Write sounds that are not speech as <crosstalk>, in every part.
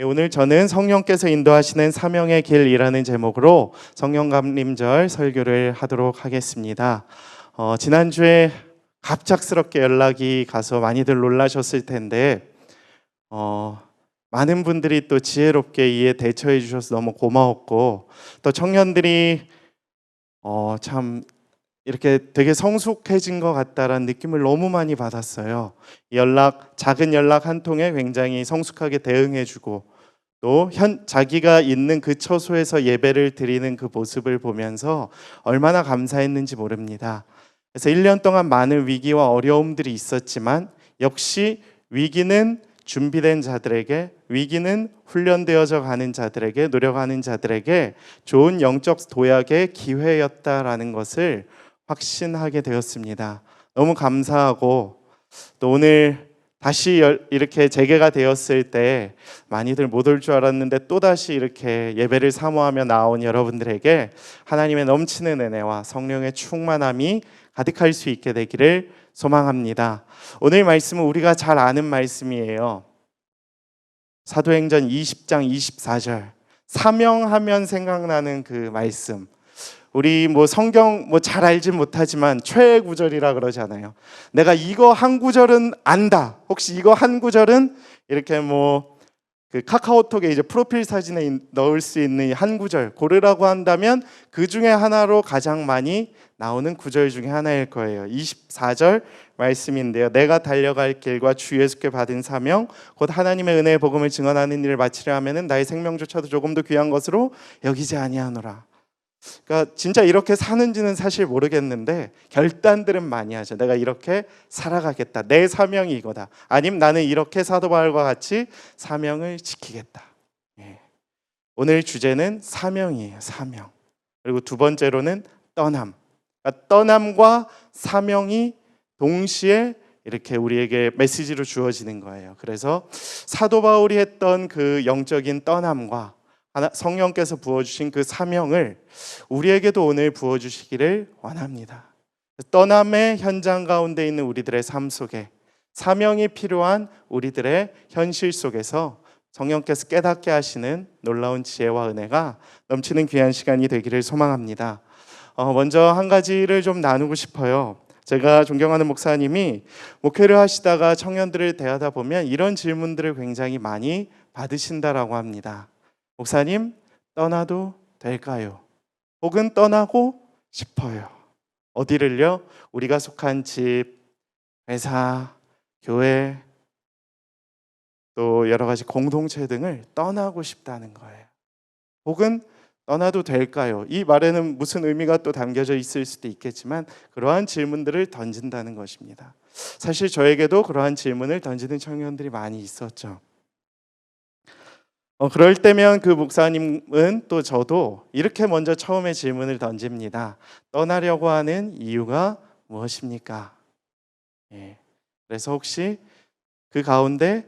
예, 오늘 저는 성령께서 인도하시는 사명의 길이라는 제목으로 성령감림절 설교를 하도록 하겠습니다. 어, 지난주에 갑작스럽게 연락이 가서 많이들 놀라셨을 텐데 어, 많은 분들이 또 지혜롭게 이에 대처해 주셔서 너무 고마웠고 또 청년들이 어, 참 이렇게 되게 성숙해진 것 같다라는 느낌을 너무 많이 받았어요. 이 연락 작은 연락 한 통에 굉장히 성숙하게 대응해주고 또 현 자기가 있는 그 처소에서 예배를 드리는 그 모습을 보면서 얼마나 감사했는지 모릅니다. 그래서 1년 동안 많은 위기와 어려움들이 있었지만 역시 위기는 준비된 자들에게 위기는 훈련되어져 가는 자들에게 노력하는 자들에게 좋은 영적 도약의 기회였다라는 것을 확신하게 되었습니다. 너무 감사하고 또 오늘 다시 열- 이렇게 재개가 되었을 때 많이들 못 올 줄 알았는데 또 다시 이렇게 예배를 사모하며 나온 여러분들에게 하나님의 넘치는 은혜와 성령의 충만함이 가득할 수 있게 되기를 소망합니다. 오늘 말씀은 우리가 잘 아는 말씀이에요. 사도행전 20장 24절. 사명하면 생각나는 그 말씀. 우리 뭐 성경 뭐 잘 알진 못하지만 최애 구절이라 그러잖아요. 내가 이거 한 구절은 안다. 혹시 이거 한 구절은 이렇게 뭐 그 카카오톡에 이제 프로필 사진에 인- 넣을 수 있는 이한 구절 고르라고 한다면 그 중에 하나로 가장 많이 나오는 구절 중에 하나일 거예요. 24절 말씀인데요. 내가 달려갈 길과 주 예수께 받은 사명 곧 하나님의 은혜의 복음을 증언하는 일을 마치려 하면은 나의 생명조차도 조금 더 귀한 것으로 여기지 아니하노라. 그러니까 진짜 이렇게 사는지는 사실 모르겠는데 결단들은 많이 하죠. 내가 이렇게 살아가겠다. 내 사명이 이거다. 아니면 나는 이렇게 사도 바울과 같이 사명을 지키겠다. 예. 오늘 주제는 사명이에요. 사명. 그리고 두 번째로는 떠남. 그러니까 떠남과 사명이 동시에 이렇게 우리에게 메시지로 주어지는 거예요. 그래서 사도 바울이 했던 그 영적인 떠남과 성령께서 부어주신 그 사명을 우리에게도 오늘 부어주시기를 원합니다. 떠남의 현장 가운데 있는 우리들의 삶 속에 사명이 필요한 우리들의 현실 속에서 성령께서 깨닫게 하시는 놀라운 지혜와 은혜가 넘치는 귀한 시간이 되기를 소망합니다. 어, 먼저 한 가지를 좀 나누고 싶어요. 제가 존경하는 목사님이 목회를 하시다가 청년들을 대하다 보면 이런 질문들을 굉장히 많이 받으신다라고 합니다. 목사님, 떠나도 될까요? 혹은 떠나고 싶어요. 어디를요? 우리가 속한 집, 회사, 교회, 또 여러 가지 공동체 등을 떠나고 싶다는 거예요. 혹은 떠나도 될까요? 이 말에는 무슨 의미가 또 담겨져 있을 수도 있겠지만 그러한 질문들을 던진다는 것입니다. 사실 저에게도 그러한 질문을 던지는 청년들이 많이 있었죠. 어, 그럴 때면 그 목사님은 또 저도 이렇게 먼저 처음에 질문을 던집니다. 떠나려고 하는 이유가 무엇입니까? 예. 그래서 혹시 그 가운데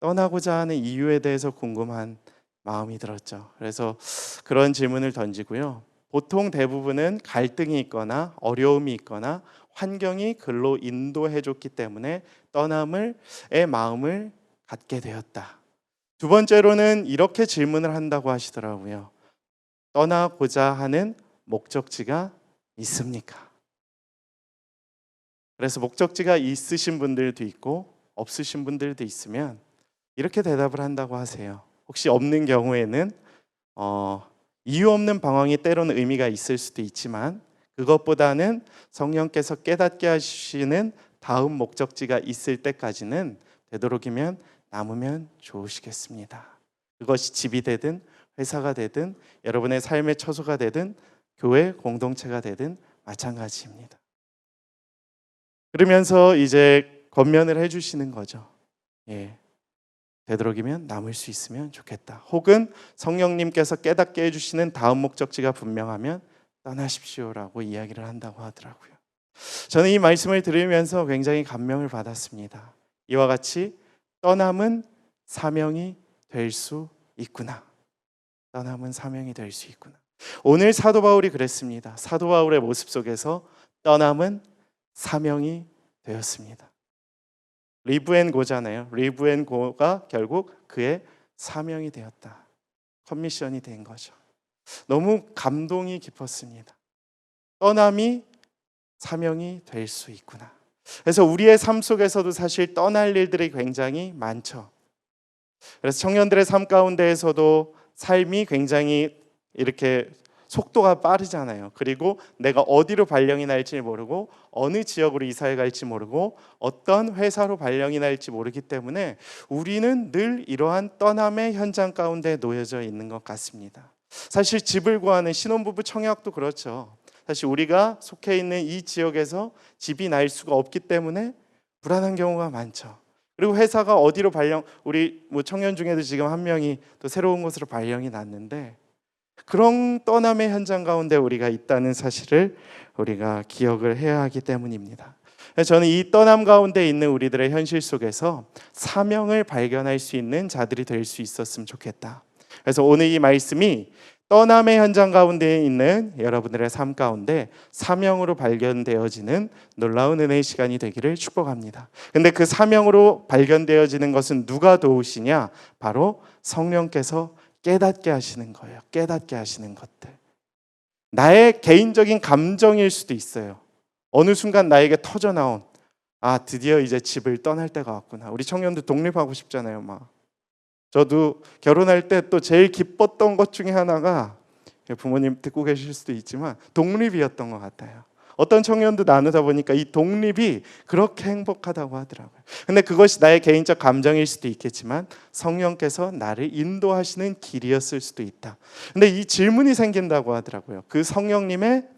떠나고자 하는 이유에 대해서 궁금한 마음이 들었죠. 그래서 그런 질문을 던지고요. 보통 대부분은 갈등이 있거나 어려움이 있거나 환경이 글로 인도해 줬기 때문에 떠남을 의 마음을 갖게 되었다. 두 번째로는 이렇게 질문을 한다고 하시더라고요. 떠나고자 하는 목적지가 있습니까? 그래서 목적지가 있으신 분들도 있고 없으신 분들도 있으면 이렇게 대답을 한다고 하세요. 혹시 없는 경우에는 어, 이유 없는 방황이 때로는 의미가 있을 수도 있지만 그것보다는 성령께서 깨닫게 하시는 다음 목적지가 있을 때까지는 되도록이면 남으면 좋으시겠습니다. 그것이 집이 되든 회사가 되든 여러분의 삶의 처소가 되든 교회 공동체가 되든 마찬가지입니다. 그러면서 이제 권면을 해주시는 거죠. 예. 되도록이면 남을 수 있으면 좋겠다. 혹은 성령님께서 깨닫게 해주시는 다음 목적지가 분명하면 떠나십시오라고 이야기를 한다고 하더라고요. 저는 이 말씀을 들으면서 굉장히 감명을 받았습니다. 이와 같이 떠남은 사명이 될 수 있구나. 떠남은 사명이 될 수 있구나. 오늘 사도 바울이 그랬습니다. 사도 바울의 모습 속에서 떠남은 사명이 되었습니다. 리브앤고잖아요. 리브앤고가 결국 그의 사명이 되었다. 커미션이 된 거죠. 너무 감동이 깊었습니다. 떠남이 사명이 될 수 있구나. 그래서 우리의 삶 속에서도 사실 떠날 일들이 굉장히 많죠. 그래서 청년들의 삶 가운데에서도 삶이 굉장히 이렇게 속도가 빠르잖아요. 그리고 내가 어디로 발령이 날지 모르고 어느 지역으로 이사해 갈지 모르고 어떤 회사로 발령이 날지 모르기 때문에 우리는 늘 이러한 떠남의 현장 가운데 놓여져 있는 것 같습니다. 사실 집을 구하는 신혼부부 청약도 그렇죠. 사실 우리가 속해 있는 이 지역에서 집이 날 수가 없기 때문에 불안한 경우가 많죠. 그리고 회사가 어디로 발령 우리 뭐 청년 중에도 지금 한 명이 또 새로운 곳으로 발령이 났는데 그런 떠남의 현장 가운데 우리가 있다는 사실을 우리가 기억을 해야 하기 때문입니다. 저는 이 떠남 가운데 있는 우리들의 현실 속에서 사명을 발견할 수 있는 자들이 될 수 있었으면 좋겠다. 그래서 오늘 이 말씀이 떠남의 현장 가운데 있는 여러분들의 삶 가운데 사명으로 발견되어지는 놀라운 은혜의 시간이 되기를 축복합니다. 근데 그 사명으로 발견되어지는 것은 누가 도우시냐? 바로 성령께서 깨닫게 하시는 거예요. 깨닫게 하시는 것들. 나의 개인적인 감정일 수도 있어요. 어느 순간 나에게 터져 나온 아 드디어 이제 집을 떠날 때가 왔구나. 우리 청년들 독립하고 싶잖아요, 막. 저도 결혼할 때 또 제일 기뻤던 것 중에 하나가 부모님 듣고 계실 수도 있지만 독립이었던 것 같아요. 어떤 청년도 나누다 보니까 이 독립이 그렇게 행복하다고 하더라고요. 근데 그것이 나의 개인적 감정일 수도 있겠지만 성령께서 나를 인도하시는 길이었을 수도 있다. 근데 이 질문이 생긴다고 하더라고요. 그 성령님의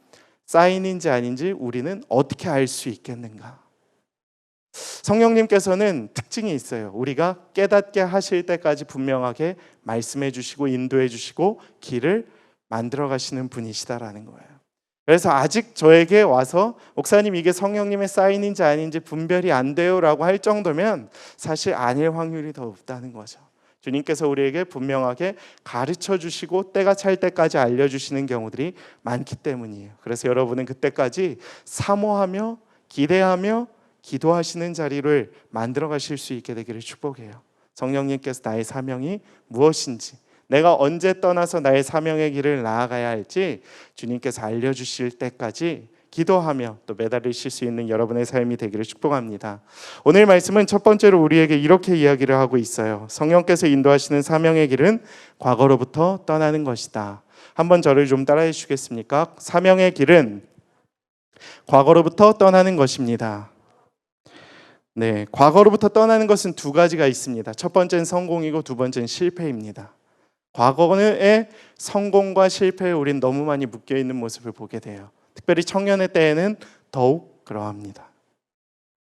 사인인지 아닌지 우리는 어떻게 알 수 있겠는가? 성령님께서는 특징이 있어요. 우리가 깨닫게 하실 때까지 분명하게 말씀해 주시고 인도해 주시고 길을 만들어 가시는 분이시다라는 거예요. 그래서 아직 저에게 와서 목사님 이게 성령님의 사인인지 아닌지 분별이 안 돼요라고 할 정도면 사실 아닐 확률이 더 높다는 거죠. 주님께서 우리에게 분명하게 가르쳐 주시고 때가 찰 때까지 알려 주시는 경우들이 많기 때문이에요. 그래서 여러분은 그때까지 사모하며 기대하며 기도하시는 자리를 만들어 가실 수 있게 되기를 축복해요. 성령님께서 나의 사명이 무엇인지 내가 언제 떠나서 나의 사명의 길을 나아가야 할지 주님께서 알려주실 때까지 기도하며 또 매달리실 수 있는 여러분의 삶이 되기를 축복합니다. 오늘 말씀은 첫 번째로 우리에게 이렇게 이야기를 하고 있어요. 성령께서 인도하시는 사명의 길은 과거로부터 떠나는 것이다. 한번 저를 좀 따라해 주시겠습니까? 사명의 길은 과거로부터 떠나는 것입니다. 네, 과거로부터 떠나는 것은 두 가지가 있습니다. 첫 번째는 성공이고 두 번째는 실패입니다. 과거의 성공과 실패에 우린 너무 많이 묶여 있는 모습을 보게 돼요. 특별히 청년의 때에는 더욱 그러합니다.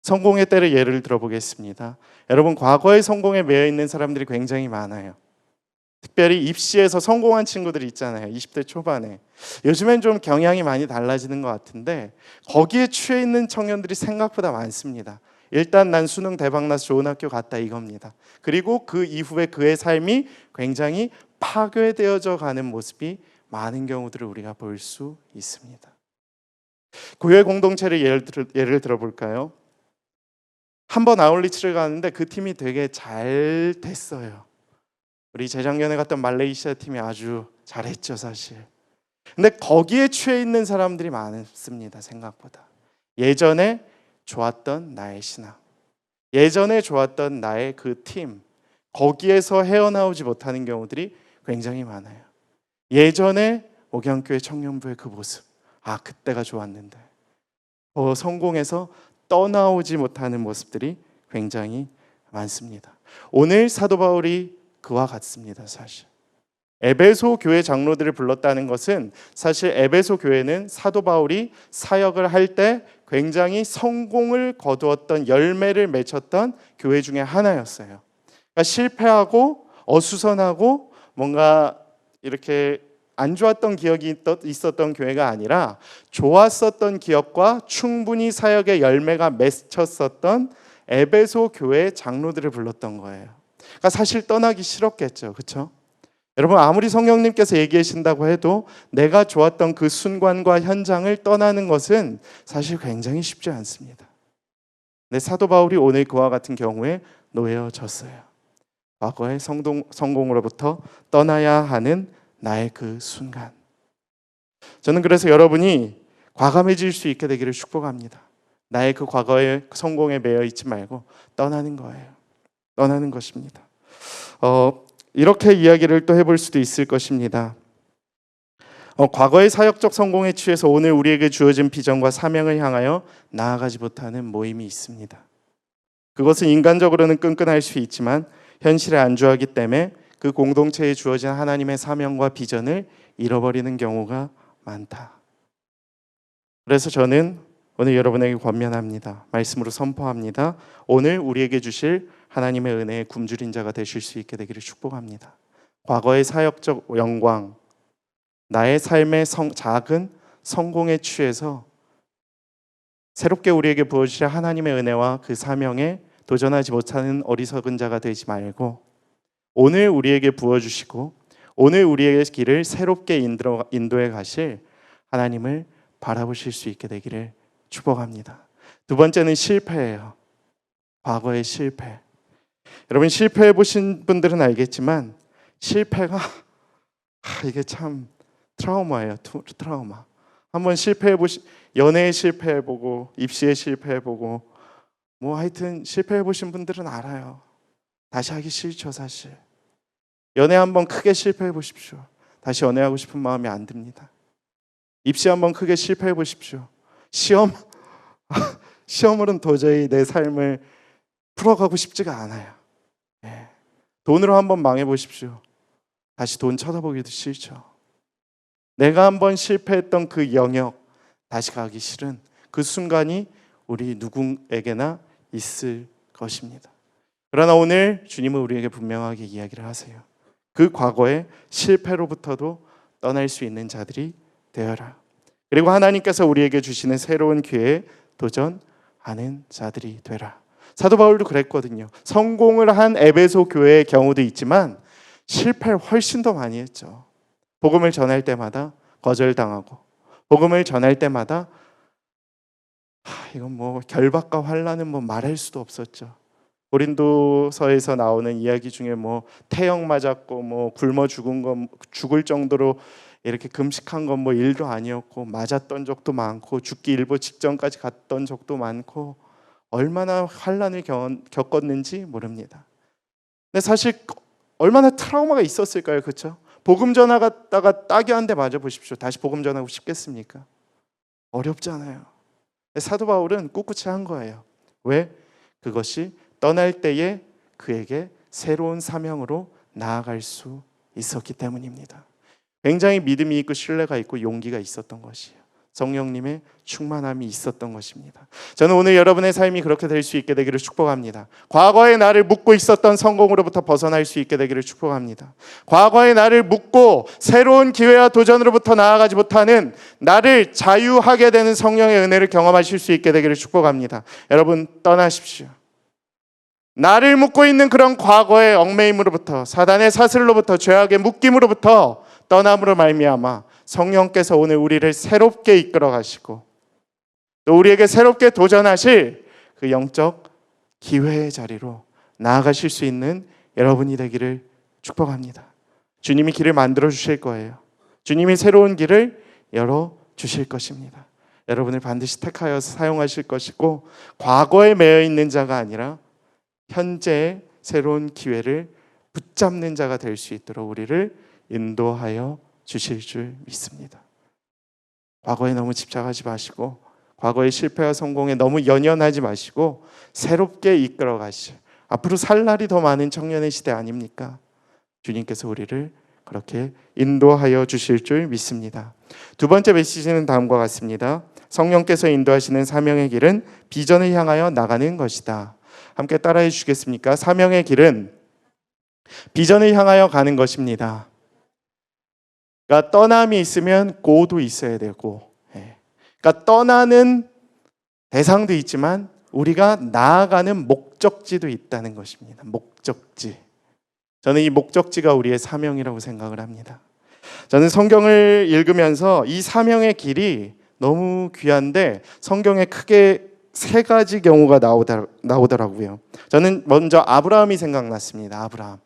성공의 때를 예를 들어보겠습니다. 여러분 과거의 성공에 매여 있는 사람들이 굉장히 많아요. 특별히 입시에서 성공한 친구들이 있잖아요. 20대 초반에. 요즘엔 좀 경향이 많이 달라지는 것 같은데 거기에 취해 있는 청년들이 생각보다 많습니다. 일단 난 수능 대박 나서 좋은 학교 갔다 이겁니다. 그리고 그 이후에 그의 삶이 굉장히 파괴되어져 가는 모습이 많은 경우들을 우리가 볼 수 있습니다. 교회 공동체를 예를, 들, 예를 들어볼까요? 한 번 아울리치를 가는데 그 팀이 되게 잘 됐어요. 우리 재작년에 갔던 말레이시아 팀이 아주 잘했죠, 사실. 근데 거기에 취해 있는 사람들이 많습니다, 생각보다. 예전에 좋았던 나의 신앙, 예전에 좋았던 나의 그 팀, 거기에서 헤어나오지 못하는 경우들이 굉장히 많아요. 예전에 오경교회 청년부의 그 모습, 아 그때가 좋았는데 더 성공해서 떠나오지 못하는 모습들이 굉장히 많습니다. 오늘 사도 바울이 그와 같습니다, 사실. 에베소 교회 장로들을 불렀다는 것은 사실 에베소 교회는 사도 바울이 사역을 할 때 굉장히 성공을 거두었던 열매를 맺혔던 교회 중에 하나였어요. 그러니까 실패하고 어수선하고 뭔가 이렇게 안 좋았던 기억이 있었던 교회가 아니라 좋았었던 기억과 충분히 사역의 열매가 맺혔었던 에베소 교회 장로들을 불렀던 거예요. 그러니까 사실 떠나기 싫었겠죠, 그렇죠? 여러분 아무리 성령님께서 얘기하신다고 해도 내가 좋았던 그 순간과 현장을 떠나는 것은 사실 굉장히 쉽지 않습니다. 네, 사도 바울이 오늘 그와 같은 경우에 놓여졌어요. 과거의 성동, 성공으로부터 떠나야 하는 나의 그 순간. 저는 그래서 여러분이 과감해질 수 있게 되기를 축복합니다. 나의 그 과거의 성공에 매여 있지 말고 떠나는 거예요. 떠나는 것입니다. 어, 이렇게 이야기를 또 해볼 수도 있을 것입니다. 어, 과거의 사역적 성공에 취해서 오늘 우리에게 주어진 비전과 사명을 향하여 나아가지 못하는 모임이 있습니다. 그것은 인간적으로는 끈끈할 수 있지만 현실에 안주하기 때문에 그 공동체에 주어진 하나님의 사명과 비전을 잃어버리는 경우가 많다. 그래서 저는 오늘 여러분에게 권면합니다. 말씀으로 선포합니다. 오늘 우리에게 주실 하나님의 은혜의 굶주린 자가 되실 수 있게 되기를 축복합니다. 과거의 사역적 영광, 나의 삶의 성, 작은 성공에 취해서 새롭게 우리에게 부어주실 하나님의 은혜와 그 사명에 도전하지 못하는 어리석은 자가 되지 말고 오늘 우리에게 부어주시고 오늘 우리의 길을 새롭게 인도, 인도해 가실 하나님을 바라보실 수 있게 되기를 축복합니다. 두 번째는 실패예요. 과거의 실패. 여러분 실패해 보신 분들은 알겠지만 실패가 아, 이게 참 트라우마예요. 투- 트라우마. 한번 실패해 보시 연애에 실패해 보고 입시에 실패해 보고 뭐 하여튼 실패해 보신 분들은 알아요. 다시 하기 싫죠, 사실. 연애 한번 크게 실패해 보십시오. 다시 연애하고 싶은 마음이 안 듭니다. 입시 한번 크게 실패해 보십시오. 시험 <laughs> 시험으로는 도저히 내 삶을 풀어가고 싶지가 않아요. 예. 돈으로 한번 망해 보십시오. 다시 돈 쳐다보기도 싫죠. 내가 한번 실패했던 그 영역 다시 가기 싫은 그 순간이 우리 누구에게나 있을 것입니다. 그러나 오늘 주님은 우리에게 분명하게 이야기를 하세요. 그 과거의 실패로부터도 떠날 수 있는 자들이 되어라. 그리고 하나님께서 우리에게 주시는 새로운 기회에 도전하는 자들이 되라. 사도 바울도 그랬거든요. 성공을 한 에베소 교회의 경우도 있지만 실패를 훨씬 더 많이 했죠. 복음을 전할 때마다 거절당하고 복음을 전할 때마다 하, 이건 뭐 결박과 환란은 뭐 말할 수도 없었죠. 고린도서에서 나오는 이야기 중에 뭐 태형 맞았고 뭐 굶어 죽은 거 죽을 정도로 이렇게 금식한 건 뭐 일도 아니었고 맞았던 적도 많고 죽기 일보 직전까지 갔던 적도 많고 얼마나 환란을 겪- 겪었는지 모릅니다. 근데 사실 얼마나 트라우마가 있었을까요, 그렇죠? 복음 전하다가 딱이 한대 맞아 보십시오. 다시 복음 전하고 싶겠습니까? 어렵잖아요. 사도 바울은 꿋꿋이 한 거예요. 왜? 그것이 떠날 때에 그에게 새로운 사명으로 나아갈 수 있었기 때문입니다. 굉장히 믿음이 있고 신뢰가 있고 용기가 있었던 것이에요. 성령님의 충만함이 있었던 것입니다. 저는 오늘 여러분의 삶이 그렇게 될 수 있게 되기를 축복합니다. 과거의 나를 묻고 있었던 성공으로부터 벗어날 수 있게 되기를 축복합니다. 과거의 나를 묻고 새로운 기회와 도전으로부터 나아가지 못하는 나를 자유하게 되는 성령의 은혜를 경험하실 수 있게 되기를 축복합니다. 여러분 떠나십시오. 나를 묻고 있는 그런 과거의 얽매임으로부터 사단의 사슬로부터 죄악의 묶임으로부터 떠남으로 말미암아 성령께서 오늘 우리를 새롭게 이끌어 가시고 또 우리에게 새롭게 도전하실 그 영적 기회의 자리로 나아가실 수 있는 여러분이 되기를 축복합니다. 주님이 길을 만들어 주실 거예요. 주님이 새로운 길을 열어 주실 것입니다. 여러분을 반드시 택하여서 사용하실 것이고 과거에 매여 있는 자가 아니라 현재의 새로운 기회를 붙잡는 자가 될 수 있도록 우리를 인도하여 주실 줄 믿습니다. 과거에 너무 집착하지 마시고 과거의 실패와 성공에 너무 연연하지 마시고 새롭게 이끌어 가실 앞으로 살 날이 더 많은 청년의 시대 아닙니까? 주님께서 우리를 그렇게 인도하여 주실 줄 믿습니다. 두 번째 메시지는 다음과 같습니다. 성령께서 인도하시는 사명의 길은 비전을 향하여 나가는 것이다. 함께 따라해 주시겠습니까? 사명의 길은 비전을 향하여 가는 것입니다. 그러니까 떠남이 있으면 고도 있어야 되고, 예. 그러니까 떠나는 대상도 있지만 우리가 나아가는 목적지도 있다는 것입니다. 목적지. 저는 이 목적지가 우리의 사명이라고 생각을 합니다. 저는 성경을 읽으면서 이 사명의 길이 너무 귀한데 성경에 크게 세 가지 경우가 나오더, 나오더라고요. 저는 먼저 아브라함이 생각났습니다. 아브라함.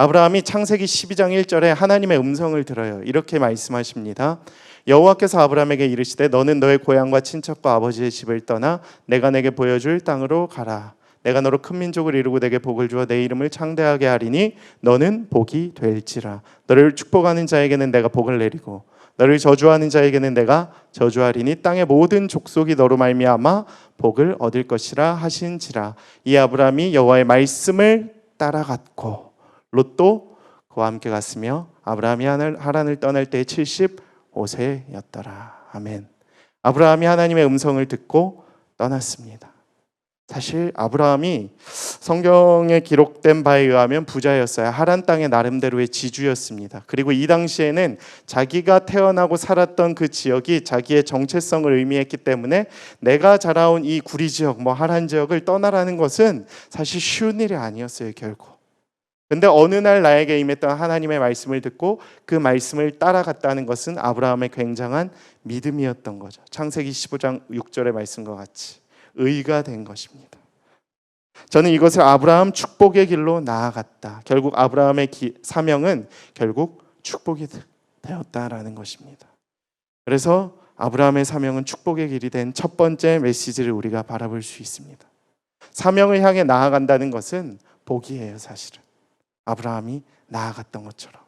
아브라함이 창세기 12장 1절에 하나님의 음성을 들어요. 이렇게 말씀하십니다. 여호와께서 아브라함에게 이르시되 너는 너의 고향과 친척과 아버지의 집을 떠나 내가 내게 보여줄 땅으로 가라. 내가 너로 큰 민족을 이루고 내게 복을 주어 내 이름을 창대하게 하리니 너는 복이 될지라. 너를 축복하는 자에게는 내가 복을 내리고 너를 저주하는 자에게는 내가 저주하리니 땅의 모든 족속이 너로 말미암아 복을 얻을 것이라 하신지라. 이 아브라함이 여호와의 말씀을 따라갔고 롯도 그와 함께 갔으며 아브라함이 하란을 떠날 때 75세였더라. 아멘. 아브라함이 하나님의 음성을 듣고 떠났습니다. 사실 아브라함이 성경에 기록된 바에 의하면 부자였어요. 하란 땅의 나름대로의 지주였습니다. 그리고 이 당시에는 자기가 태어나고 살았던 그 지역이 자기의 정체성을 의미했기 때문에 내가 자라온 이 구리 지역, 뭐 하란 지역을 떠나라는 것은 사실 쉬운 일이 아니었어요, 결국. 근데 어느 날 나에게 임했던 하나님의 말씀을 듣고 그 말씀을 따라갔다는 것은 아브라함의 굉장한 믿음이었던 거죠. 창세기 15장 6절의 말씀과 같이 의가 된 것입니다. 저는 이것을 아브라함 축복의 길로 나아갔다. 결국 아브라함의 기- 사명은 결국 축복이 되- 되었다라는 것입니다. 그래서 아브라함의 사명은 축복의 길이 된 첫 번째 메시지를 우리가 바라볼 수 있습니다. 사명을 향해 나아간다는 것은 복이에요, 사실은. 아브라함이 나아갔던 것처럼.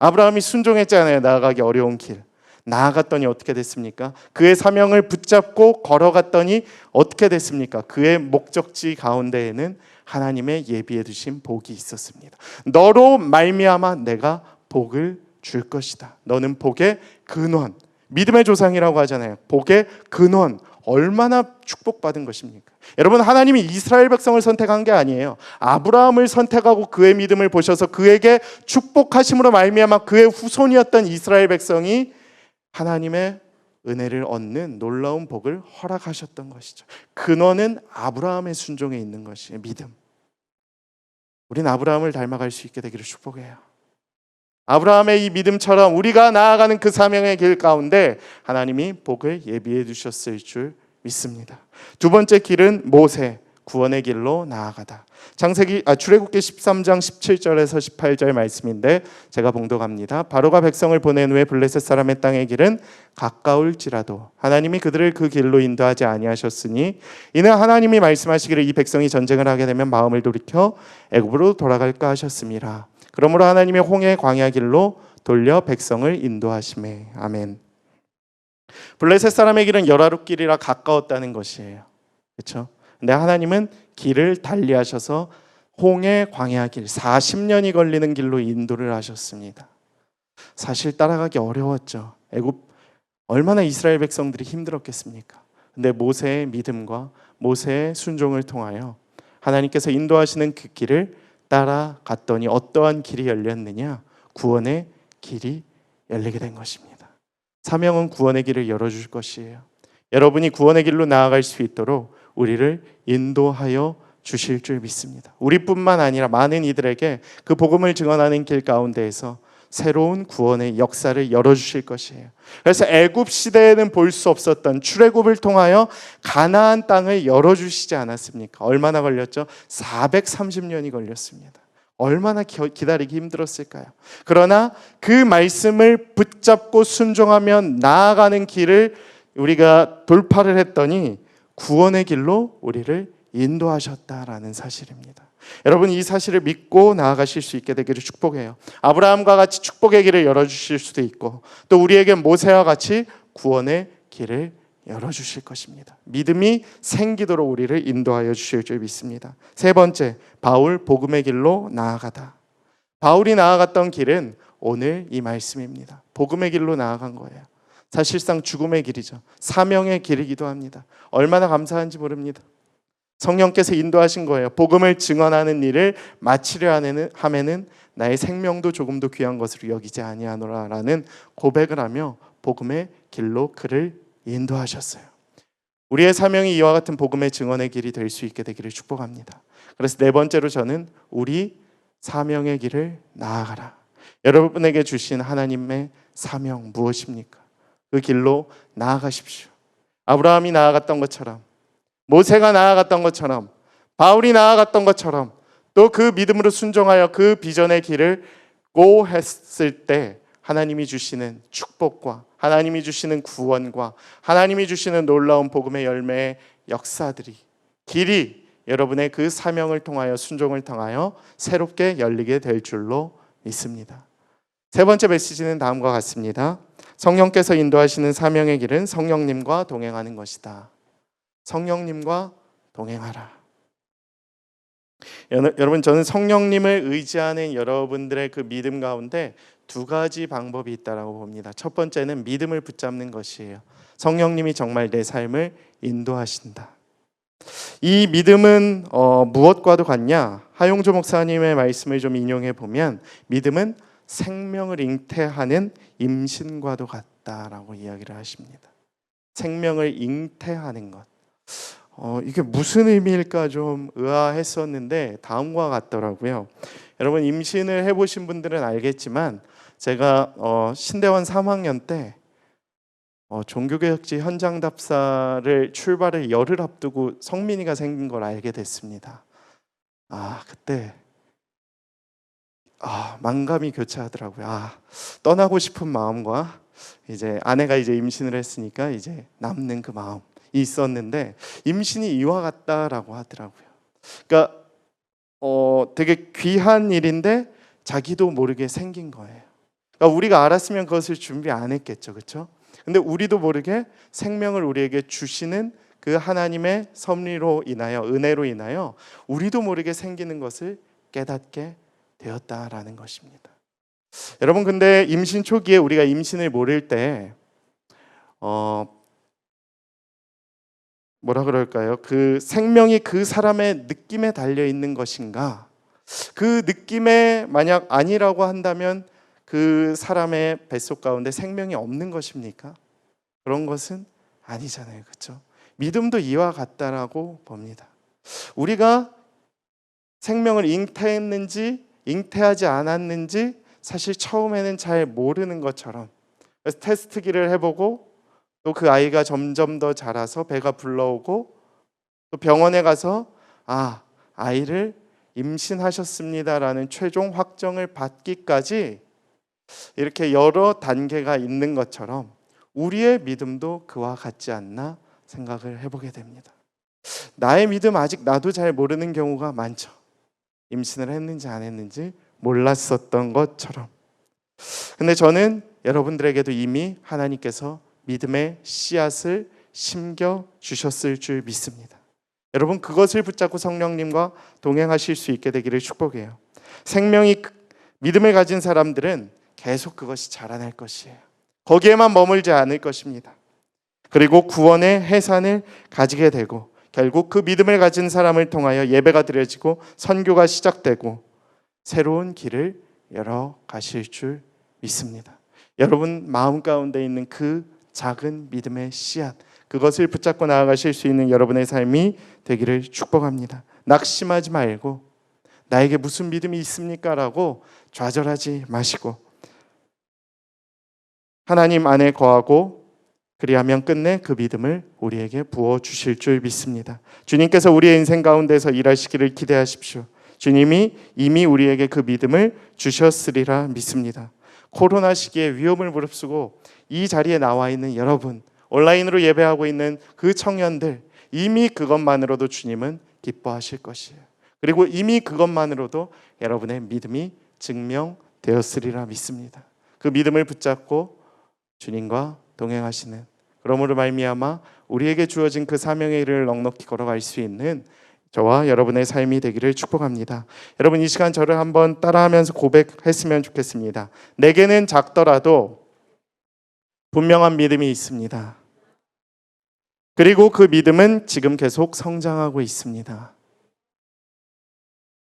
아브라함이 순종했잖아요, 나아가기 어려운 길. 나아갔더니 어떻게 됐습니까? 그의 사명을 붙잡고 걸어갔더니 어떻게 됐습니까? 그의 목적지 가운데에는 하나님의 예비해 두신 복이 있었습니다. 너로 말미암아 내가 복을 줄 것이다. 너는 복의 근원, 믿음의 조상이라고 하잖아요. 복의 근원, 얼마나 축복받은 것입니까? 여러분 하나님이 이스라엘 백성을 선택한 게 아니에요. 아브라함을 선택하고 그의 믿음을 보셔서 그에게 축복하심으로 말미암아 그의 후손이었던 이스라엘 백성이 하나님의 은혜를 얻는 놀라운 복을 허락하셨던 것이죠. 근원은 아브라함의 순종에 있는 것이에요. 믿음. 우린 아브라함을 닮아갈 수 있게 되기를 축복해요. 아브라함의 이 믿음처럼 우리가 나아가는 그 사명의 길 가운데 하나님이 복을 예비해 두셨을 줄 믿습니다. 두 번째 길은 모세 구원의 길로 나아가다. 창세기 아 출애굽기 13장 17절에서 18절 말씀인데 제가 봉독합니다. 바로가 백성을 보낸 후에 블레셋 사람의 땅의 길은 가까울지라도 하나님이 그들을 그 길로 인도하지 아니하셨으니 이는 하나님이 말씀하시기를 이 백성이 전쟁을 하게 되면 마음을 돌이켜 애굽으로 돌아갈까 하셨습니다. 그러므로 하나님의 홍해 광야 길로 돌려 백성을 인도하심에 아멘. 블레셋 사람의 길은 열아룹 길이라 가까웠다는 것이에요. 그렇죠? 근데 하나님은 길을 달리하셔서 홍해 광야 길 40년이 걸리는 길로 인도를 하셨습니다. 사실 따라가기 어려웠죠. 애굽 얼마나 이스라엘 백성들이 힘들었겠습니까? 근데 모세의 믿음과 모세의 순종을 통하여 하나님께서 인도하시는 그 길을 따라갔더니 어떠한 길이 열렸느냐? 구원의 길이 열리게 된 것입니다. 사명은 구원의 길을 열어줄 것이에요. 여러분이 구원의 길로 나아갈 수 있도록 우리를 인도하여 주실 줄 믿습니다. 우리뿐만 아니라 많은 이들에게 그 복음을 증언하는 길 가운데에서 새로운 구원의 역사를 열어 주실 것이에요. 그래서 애굽 시대에는 볼 수 없었던 출애굽을 통하여 가나안 땅을 열어 주시지 않았습니까? 얼마나 걸렸죠? 430년이 걸렸습니다. 얼마나 기- 기다리기 힘들었을까요? 그러나 그 말씀을 붙잡고 순종하면 나아가는 길을 우리가 돌파를 했더니 구원의 길로 우리를 인도하셨다라는 사실입니다. 여러분 이 사실을 믿고 나아가실 수 있게 되기를 축복해요. 아브라함과 같이 축복의 길을 열어 주실 수도 있고 또 우리에게 모세와 같이 구원의 길을 열어 주실 것입니다. 믿음이 생기도록 우리를 인도하여 주실 줄 믿습니다. 세 번째, 바울 복음의 길로 나아가다. 바울이 나아갔던 길은 오늘 이 말씀입니다. 복음의 길로 나아간 거예요. 사실상 죽음의 길이죠. 사명의 길이기도 합니다. 얼마나 감사한지 모릅니다. 성령께서 인도하신 거예요. 복음을 증언하는 일을 마치려 하면은 나의 생명도 조금도 귀한 것으로 여기지 아니하노라라는 고백을 하며 복음의 길로 그를 인도하셨어요. 우리의 사명이 이와 같은 복음의 증언의 길이 될 수 있게 되기를 축복합니다. 그래서 네 번째로 저는 우리 사명의 길을 나아가라. 여러분에게 주신 하나님의 사명 무엇입니까? 그 길로 나아가십시오. 아브라함이 나아갔던 것처럼 모세가 나아갔던 것처럼 바울이 나아갔던 것처럼 또 그 믿음으로 순종하여 그 비전의 길을 고 했을 때 하나님이 주시는 축복과 하나님이 주시는 구원과 하나님이 주시는 놀라운 복음의 열매의 역사들이 길이 여러분의 그 사명을 통하여 순종을 통하여 새롭게 열리게 될 줄로 믿습니다. 세 번째 메시지는 다음과 같습니다. 성령께서 인도하시는 사명의 길은 성령님과 동행하는 것이다. 성령님과 동행하라. 여러- 여러분 저는 성령님을 의지하는 여러분들의 그 믿음 가운데 두 가지 방법이 있다라고 봅니다. 첫 번째는 믿음을 붙잡는 것이에요. 성령님이 정말 내 삶을 인도하신다. 이 믿음은 어, 무엇과도 같냐? 하용조 목사님의 말씀을 좀 인용해 보면 믿음은 생명을 잉태하는 임신과도 같다라고 이야기를 하십니다. 생명을 잉태하는 것. 어, 이게 무슨 의미일까 좀 의아했었는데 다음과 같더라고요. 여러분 임신을 해보신 분들은 알겠지만 제가 어, 신대원 3학년 때 어, 종교개혁지 현장 답사를 출발을 열흘 앞두고 성민이가 생긴 걸 알게 됐습니다. 아 그때 아 만감이 교차하더라고요. 아 떠나고 싶은 마음과 이제 아내가 이제 임신을 했으니까 이제 남는 그 마음이 있었는데 임신이 이와 같다라고 하더라고요. 그러니까 어 되게 귀한 일인데 자기도 모르게 생긴 거예요. 그러니까 우리가 알았으면 그것을 준비 안 했겠죠, 그렇죠? 근데 우리도 모르게 생명을 우리에게 주시는 그 하나님의 섭리로 인하여 은혜로 인하여 우리도 모르게 생기는 것을 깨닫게 되었다라는 것입니다. 여러분 근데 임신 초기에 우리가 임신을 모를 때 어, 뭐라 그럴까요? 그 생명이 그 사람의 느낌에 달려 있는 것인가? 그 느낌에 만약 아니라고 한다면 그 사람의 뱃속 가운데 생명이 없는 것입니까? 그런 것은 아니잖아요. 그렇죠? 믿음도 이와 같다라고 봅니다. 우리가 생명을 잉태했는지 잉태하지 않았는지 사실 처음에는 잘 모르는 것처럼 테스트기를 해보고 또 그 아이가 점점 더 자라서 배가 불러오고 또 병원에 가서 아 아이를 임신하셨습니다라는 최종 확정을 받기까지 이렇게 여러 단계가 있는 것처럼 우리의 믿음도 그와 같지 않나 생각을 해보게 됩니다. 나의 믿음 아직 나도 잘 모르는 경우가 많죠. 임신을 했는지 안 했는지 몰랐었던 것처럼. 근데 저는 여러분들에게도 이미 하나님께서 믿음의 씨앗을 심겨 주셨을 줄 믿습니다. 여러분 그것을 붙잡고 성령님과 동행하실 수 있게 되기를 축복해요. 생명이 믿음을 가진 사람들은 계속 그것이 자라날 것이에요. 거기에만 머물지 않을 것입니다. 그리고 구원의 해산을 가지게 되고 결국 그 믿음을 가진 사람을 통하여 예배가 드려지고 선교가 시작되고 새로운 길을 열어 가실 줄 믿습니다. 여러분 마음 가운데 있는 그 작은 믿음의 씨앗 그것을 붙잡고 나아가실 수 있는 여러분의 삶이 되기를 축복합니다. 낙심하지 말고 나에게 무슨 믿음이 있습니까라고 좌절하지 마시고 하나님 안에 거하고 그리하면 끝내 그 믿음을 우리에게 부어 주실 줄 믿습니다. 주님께서 우리의 인생 가운데서 일하시기를 기대하십시오. 주님이 이미 우리에게 그 믿음을 주셨으리라 믿습니다. 코로나 시기에 위험을 무릅쓰고 이 자리에 나와 있는 여러분, 온라인으로 예배하고 있는 그 청년들 이미 그것만으로도 주님은 기뻐하실 것이에요. 그리고 이미 그것만으로도 여러분의 믿음이 증명되었으리라 믿습니다. 그 믿음을 붙잡고 주님과 동행하시는 그러므로 말미암아 우리에게 주어진 그 사명의 일을 넉넉히 걸어갈 수 있는 저와 여러분의 삶이 되기를 축복합니다. 여러분 이 시간 저를 한번 따라하면서 고백했으면 좋겠습니다. 내게는 작더라도 분명한 믿음이 있습니다. 그리고 그 믿음은 지금 계속 성장하고 있습니다.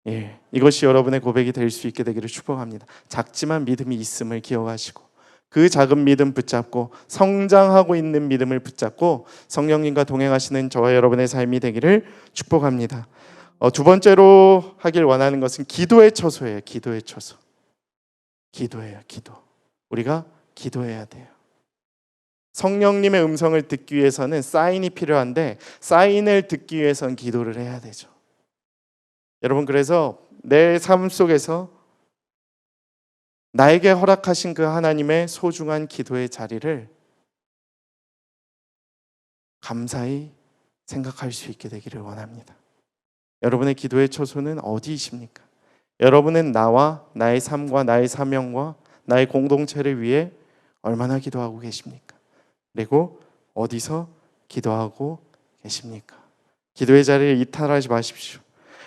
예, 이것이 여러분의 고백이 될 수 있게 되기를 축복합니다. 작지만 믿음이 있음을 기억하시고 그 작은 믿음 붙잡고 성장하고 있는 믿음을 붙잡고 성령님과 동행하시는 저와 여러분의 삶이 되기를 축복합니다. 어, 두 번째로 하길 원하는 것은 기도의 처소예요. 기도의 처소. 기도예요. 기도. 우리가 기도해야 돼요. 성령님의 음성을 듣기 위해서는 사인이 필요한데 사인을 듣기 위해서는 기도를 해야 되죠. 여러분 그래서 내 삶 속에서 나에게 허락하신 그 하나님의 소중한 기도의 자리를 감사히 생각할 수 있게 되기를 원합니다. 여러분의 기도의 초소는 어디이십니까? 여러분은 나와 나의 삶과 나의 사명과 나의 공동체를 위해 얼마나 기도하고 계십니까? 그리고 어디서 기도하고 계십니까? 기도의 자리를 이탈하지 마십시오.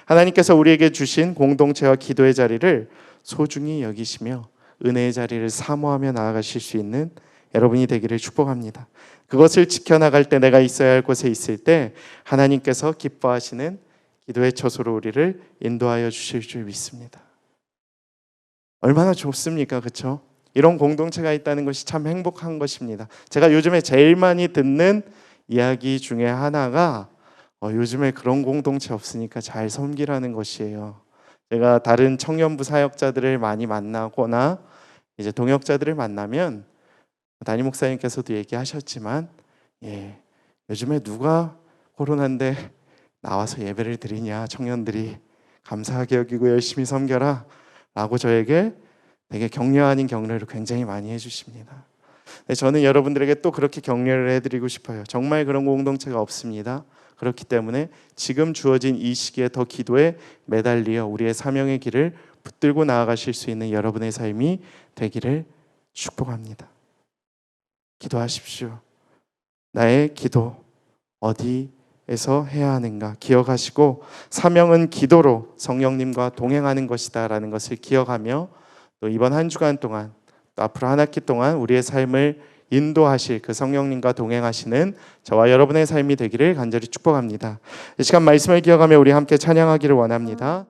하나님께서 우리에게 주신 공동체와 기도의 자리를 소중히 여기시며 은혜의 자리를 사모하며 나아가실 수 있는 여러분이 되기를 축복합니다. 그것을 지켜나갈 때 내가 있어야 할 곳에 있을 때 하나님께서 기뻐하시는 기도의 처소로 우리를 인도하여 주실 줄 믿습니다. 얼마나 좋습니까? 그렇죠? 이런 공동체가 있다는 것이 참 행복한 것입니다. 제가 요즘에 제일 많이 듣는 이야기 중에 하나가 어, 요즘에 그런 공동체 없으니까 잘 섬기라는 것이에요. 제가 다른 청년부 사역자들을 많이 만나거나 이제 동역자들을 만나면 담임 목사님께서도 얘기하셨지만 예, 요즘에 누가 코로나인데 나와서 예배를 드리냐 청년들이 감사하게 여기고 열심히 섬겨라 라고 저에게 되게 격려 아닌 격려를 굉장히 많이 해주십니다. 네, 저는 여러분들에게 또 그렇게 격려를 해드리고 싶어요. 정말 그런 공동체가 없습니다. 그렇기 때문에 지금 주어진 이 시기에 더 기도에 매달리어 우리의 사명의 길을 붙들고 나아가실 수 있는 여러분의 삶이 되기를 축복합니다. 기도하십시오. 나의 기도 어디에서 해야 하는가 기억하시고 사명은 기도로 성령님과 동행하는 것이다라는 것을 기억하며 또 이번 한 주간 동안 또 앞으로 한 학기 동안 우리의 삶을 인도하실 그 성령님과 동행하시는 저와 여러분의 삶이 되기를 간절히 축복합니다. 이 시간 말씀을 기억하며 우리 함께 찬양하기를 원합니다.